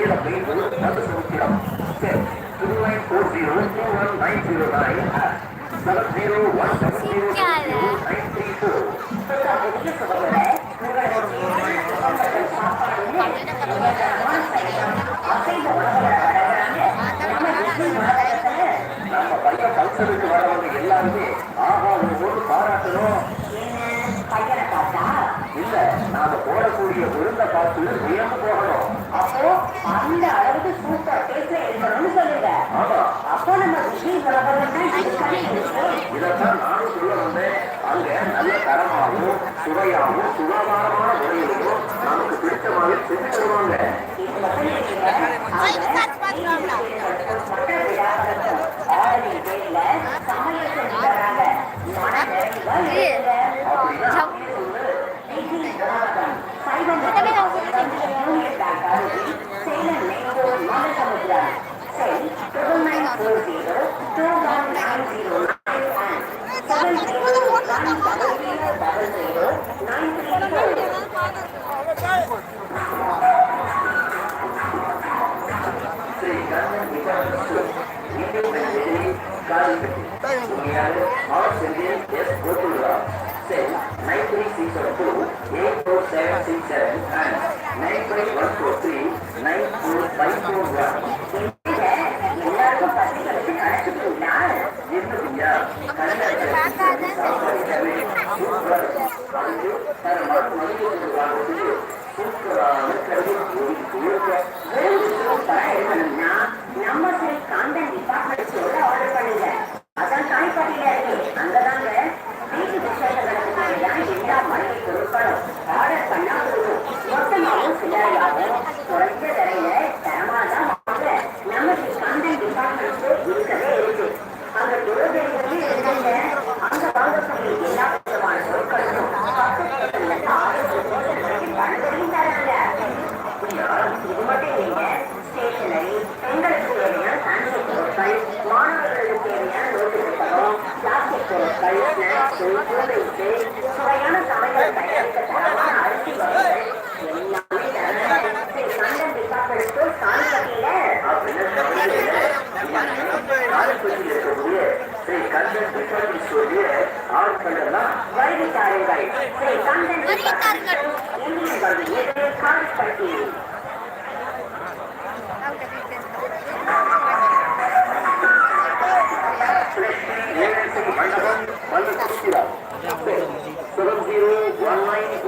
Salem Samuthiram two nine four zero two one nine zero nine seven zero one seven zero nine three four நம்ம பையன் ஃபங்க்ஷனுக்கு வரவங்க எல்லாருமே ஆஹா உங்க போட்டு பாராட்டணும் இல்ல நாம போடக்கூடிய விருந்த பார்த்து வியந்து போகணும்? அப்போ அந்த அளவுக்கு சூப்பரா பேசுற இருக்கணும்னு சொல்லுங்க. அப்போ நம்ம விஷயம் இதைத்தான் நானும் சொல்ல வந்தேன். அங்க நல்ல தரமாகவும் சுவையாகவும் சுகாதாரமான முறையிலும் நமக்கு பிடிச்ச மாதிரி செஞ்சு தருவாங்க. ஆறு பேர்ல சமையல் செஞ்சு 9 4 1 4 3 9 4 5 4 1 அது தரமான மதிப்பு வாங்குவது சூப்பரான கல்வி கொடுக்க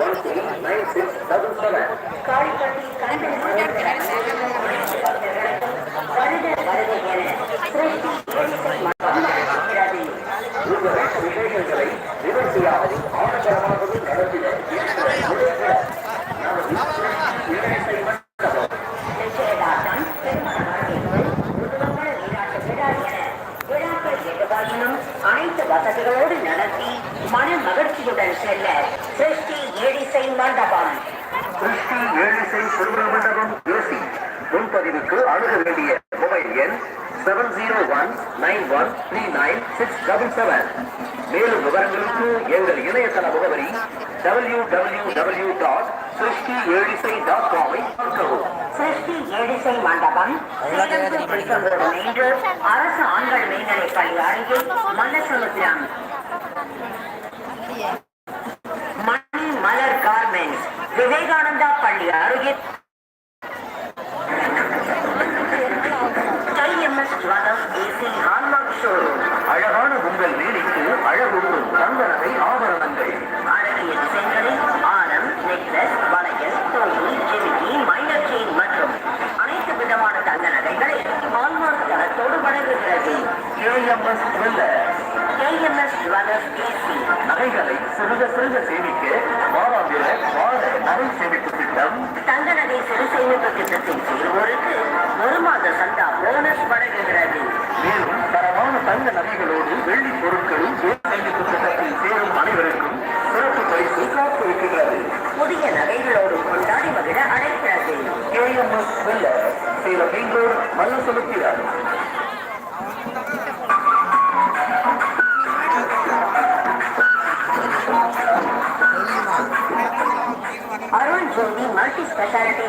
one three nine six double seven Kalipatti Kandan வருட வருட என மன மகிழ்ச்சியுடன் செல்ல சிருஷ்டி ஏழிசை மண்டபம் சிருஷ்டி ஏழிசை திருமண மண்டபம் ஏசி முன்பதிவுக்கு அணுக வேண்டிய மொபைல் எண் seven zero one nine one three nine six double seven மேலும் விவரங்களுக்கு எங்கள் இணையதள முகவரி டபிள்யூ டபிள்யூ டபிள்யூ டாட் சிருஷ்டி ஏழிசை டாட் காமை பார்க்கவும் சிருஷ்டி ஏழிசை மண்டபம் சேலம் திருச்செந்தூர் அரசு ஆண்கள் மேல்நிலைப் பள்ளி அருகில் மல்லசமுத்திரம் பள்ளி அருகில் MS jewellers AC hallmark showroom அழகான உங்கள் வேலைக்கு அழகூட்டும் தங்கரகை ஆபரணங்கள். அழகிய டிசைன்களில் ஆரம் நெக்லஸ் வளையல் தோழி ஜிமிக்கி மைனர் செயின் மற்றும் அனைத்து விதமான தங்க நகைகளை ஹால்மார்க் தரத்தோடு வழங்குகிறது. கேஎம்எஸ் கேஎம்எஸ் ஜுவல்லர்ஸ் நகைகளை சிறுக சிறுக சேமிக்க வாராந்திர வார நகை ஒரு மாத சந்தா போனஸ் வழங்குகிறது மேலும் தரமான தங்க நகைகளோடு வெள்ளி பொருட்களும் திட்டத்தில் சேரும் அனைவருக்கும் சிறப்பு பரிசு காத்து வைக்கிறது புதிய நகைகளோடு கொண்டாடி மகிழ அழைக்கிறது கேஎம்எஸ் சேலம் பெங்களூர் மல்ல செலுத்தினார் அருண் ஜோதி மல்டி ஸ்பெஷாலிட்டி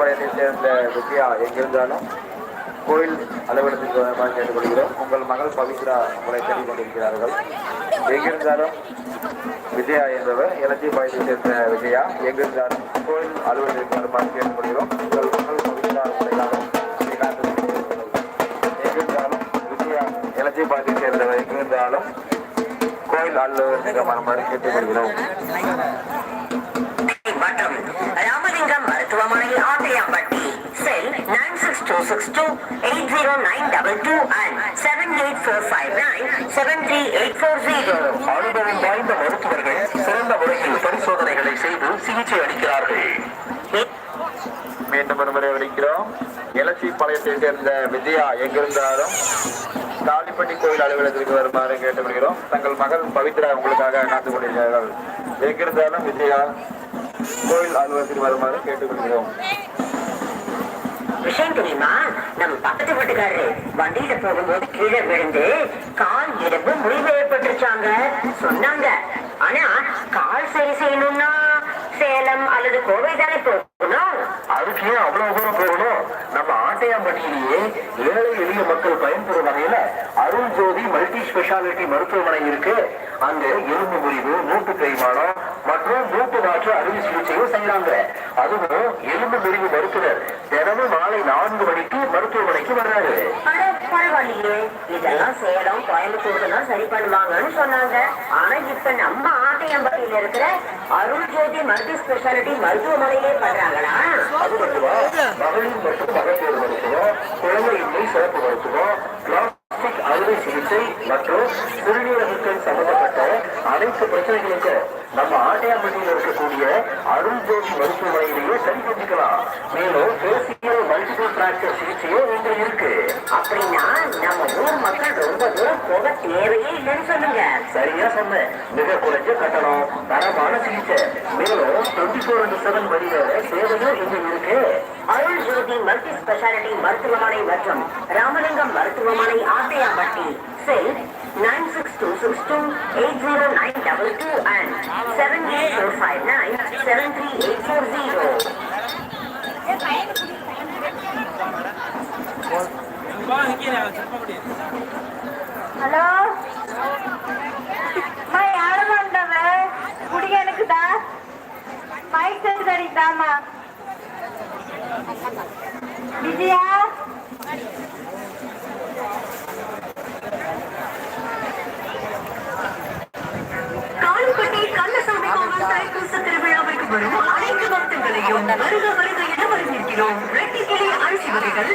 வித்யா எங்கிருந்தாலும் கோயில் அலுவலகத்திற்கு வருமாறு கேட்டுக்கொள்கிறோம். உங்கள் மகள் பவித்ரா உங்களை தேடிக் கொண்டிருக்கிறார்கள் எங்கிருந்தாலும் விஜயா என்பவர் இலட்சிய பாயத்தை சேர்ந்த விஜயா எங்கிருந்தாலும் கோயில் அலுவலகத்திற்கு வருமாறு கேட்டுக்கொள்கிறோம். உங்கள் மகள் பவித்ரா உங்களுக்காக எங்கிருந்தாலும் விஜயா இலட்சிய பாயத்தை சேர்ந்தவர் எங்கிருந்தாலும் கோயில் அலுவலகத்திற்கு வருமாறு கேட்டுக்கொள்கிறோம். மருத்துவமனை Attayampatti cell nine six two six two eight zero nine double two and seven eight four five nine seven three eight four zero அனுபவம் வாய்ந்த மருத்துவர்கள் சிறந்த முறையில் பரிசோதனைகளை செய்து சிகிச்சை அளிக்கிறார்கள் மீண்டும் ஒரு முறை விളിக்கிறோம் எலச்சி பாளையத்தை சேர்ந்த விஜயா எங்கிருந்தாலும் காளிப்பட்டி கோயில் அலுவலகத்திற்கு வருமாறு கேட்டுக்கொள்கிறோம். தங்கள் மகள் பவித்ரா உங்களுக்காக காத்துக் கொண்டிருக்கிறார்கள். எங்கிருந்தாலும் விஜயா கோயில் அலுவலகத்திற்கு வருமாறு கேட்டுக்கொள்கிறோம். விஷயம் தெரியுமா நம்ம பக்கத்து வீட்டுக்காரரு வண்டியில போகும்போது கீழே விழுந்து கால் எலும்பு முறிவு ஏற்பட்டுருச்சாங்க. சொன்னாங்க. ஆனா கால் சரி செய்யணும்னா சேலம் அல்லது கோவை தானே போகணும். அதுக்கு ஏன் அவ்வளவு தூரம் போகணும்? நம்ம ஆட்டையாம்பட்டியிலேயே ஏழை எளிய மக்கள் பயன்பெறும் வகையில அருள் ஜோதி மல்டி ஸ்பெஷாலிட்டி மருத்துவமனை இருக்கு. அங்க எலும்பு முறிவு மூட்டு தேய்மானம் மற்றும் மூட்டு மாற்று அறுவை சிகிச்சையும் செய்யறாங்க அதுவும் எலும்பு முறிவு மருத்துவர் தினமும் மாலை நான்கு மணிக்கு மருத்துவமனைக்கு வர்றாரு. பரவாயில்லையே. இதெல்லாம் சேலம் கோயம்புத்தூர்ல சரி பண்ணுவாங்கன்னு சொன்னாங்க. ஆனா இப்ப நம்ம ஆட்டையம்பட்டியில இருக்கிற அருள் ஜோதி மல்டி ஸ்பெஷாலிட்டி மருத்துவமனையிலே பண்றாங்களா? அது மட்டுமா? மகளிர் மற்றும் மகப்பேறு மருத்துவம் குழந்தையின்மை சிறப்பு மருத்துவம் பிளாஸ்டிக் அறுவை சிகிச்சை மற்றும் சிறுநீரகங்கள் சம்பந்தப்பட்ட அனைத்து பிரச்சனைகளுக்கும் நம்ம ஆட்டையாம்பட்டியில் இருக்கக்கூடிய அருள் ஜோதி மருத்துவமனையிலேயே சரி செஞ்சுக்கலாம். மேலும் பேசியல் மல்டிபிள் பிராக்சர் சிகிச்சையும் இங்க இருக்கு. அப்படின்னா நம்ம ஊர் மக்கள் ரொம்ப தூரம் போக தேவையே இல்லைன்னு சொல்லுங்க. சரியா சொன்னேன். மிக குறைஞ்ச கட்டணம் தரமான சிகிச்சை. மேலும் டுவெண்ட்டி ஃபோர் இன்டு செவன் வழியில சேவையும் இங்க இருக்கு. அருள் ஜோதி மல்டி ஸ்பெஷாலிட்டி மருத்துவமனை மற்றும் ராமலிங்கம் மருத்துவமனை Attayampatti cell nine six two six two eight zero nine double two and seven eight four five nine seven three eight four zero hello? அம்மா யாரு வந்தவ? குடி எனக்குதா மைக் செட் வருக வருக என வரவேற்கிறோம் ரெட்டிக்கிளி அரிசி வகைகள்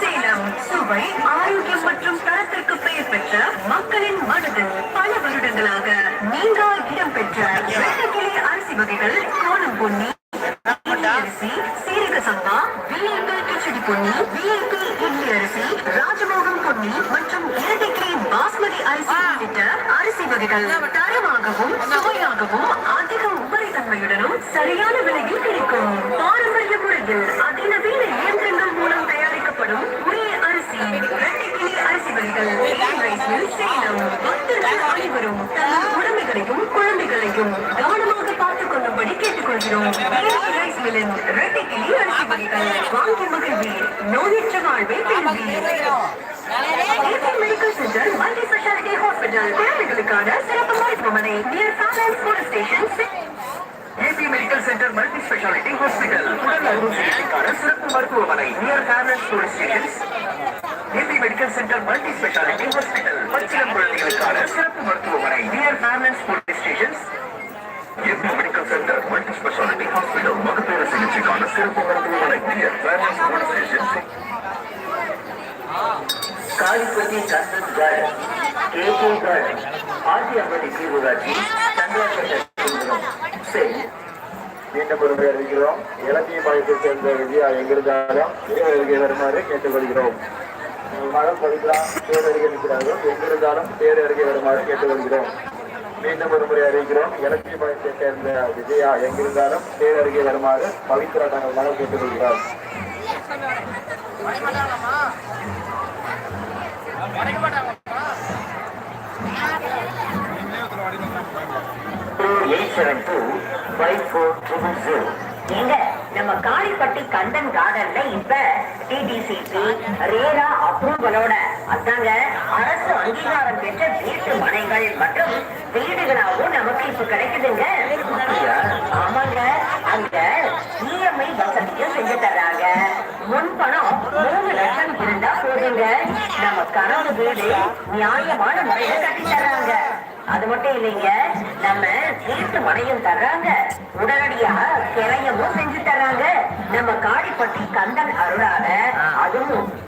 சேலம் சுவை ஆரோக்கியம் மற்றும் தரத்திற்கு பெயர் பெற்ற மக்களின் மனதில் பல வருடங்களாக இடம் பெற்ற அரிசி வகைகள் கோலம் பொன்னி அரிசி சீரக சம்பா விஐபி கிச்சடி பொன்னி விஐபி இட்லி அரிசி ராஜமோகம் பொன்னி மற்றும் இரட்டைக்கிளி பாஸ்மதி அரிசி உள்ளிட்ட அரிசி வகைகள் தரமாகவும் சுவையாகவும் அதிக சரியான விலையில் கிடைக்கும். பாரம்பரிய முறையில் அதிநவீன இயந்திரங்கள் மூலம் தயாரிக்கப்படும் உரிய அரிசி இரட்டைக்கிளி அரிசி வகைகள். சேலம். பக்தர்கள் அனைவரும் தங்கள் குழந்தைகளையும் கவனமாக பார்த்துக் கொள்ளும்படி கேட்டுக்கொள்கிறோம். ரைஸ் மில்லின் ரெட்டிக்கிளி அரிசி வகைகள். வாங்கி நோயற்ற வாழ்வை medical centre multi speciality hospital குழந்தைகளுக்கான சிறப்பு மருத்துவமனை near சாலன்ஸ் police station AB medical centre multi speciality hospital உடல் அறுவை சிகிச்சைக்கான சிறப்பு மருத்துவமனை near Fairlands police stations AB medical centre multi speciality hospital பச்சிலம் குழந்தைகளுக்கான சிறப்பு மருத்துவமனை near Fairlands police stations AB medical centre multi speciality hospital மகப்பேறு சிகிச்சைக்கான சிறப்பு மருத்துவமனை near Fairlands police stations Kalipatti Kannan garden K K garden Andiyampatti தீவுகாட்சி மாவட்டம் இலக்கிய பாளையத்தை சேர்ந்த விஜயா எங்கிருந்தாலும் வருகை வருமாறு கேட்டுக்கொள்கிறோம். மகள் பேர் அருகே நிற்கிறார்கள். எங்கிருந்தாலும் பேர் அருகே வருமாறு கேட்டுக்கொள்கிறோம். மீண்டும் ஒரு முறை அறிவிக்கிறோம். இலக்கிய பாளையத்தை சேர்ந்த விஜயா எங்கிருந்தாலும் பேர் அருகே வருமாறு பவித்ரா தங்கள் மகள் கேட்டுக்கொள்கிறார். Through 872 5400 எங்க நம்ம காளிப்பட்டி கந்தன் கார்டன்ல இப்ப டிடிசிபி ரேரா அப்ரூவலோட அதாங்க அரசு அங்கீகாரம் பெற்ற வீட்டு மனைகள் மற்றும் வீடுகளாகவும் நமக்கு இப்ப கிடைக்குதுங்க. ஆமாங்க அங்க இஎம்ஐ வசதியும் செஞ்சு தர்றாங்க. முன்பணம் மூணு லட்சம் இருந்தா போதுங்க. நம்ம கனவு வீடு நியாயமான முறையில கட்டி தர்றாங்க. அது மட்டும் இல்லைங்க நம்ம வீட்டு மனையும் தர்றாங்க. உடனடியா கிளையமும் செஞ்சு தர்றாங்க. நம்ம காடிப்பட்டி கந்தன் அருளால அதுவும்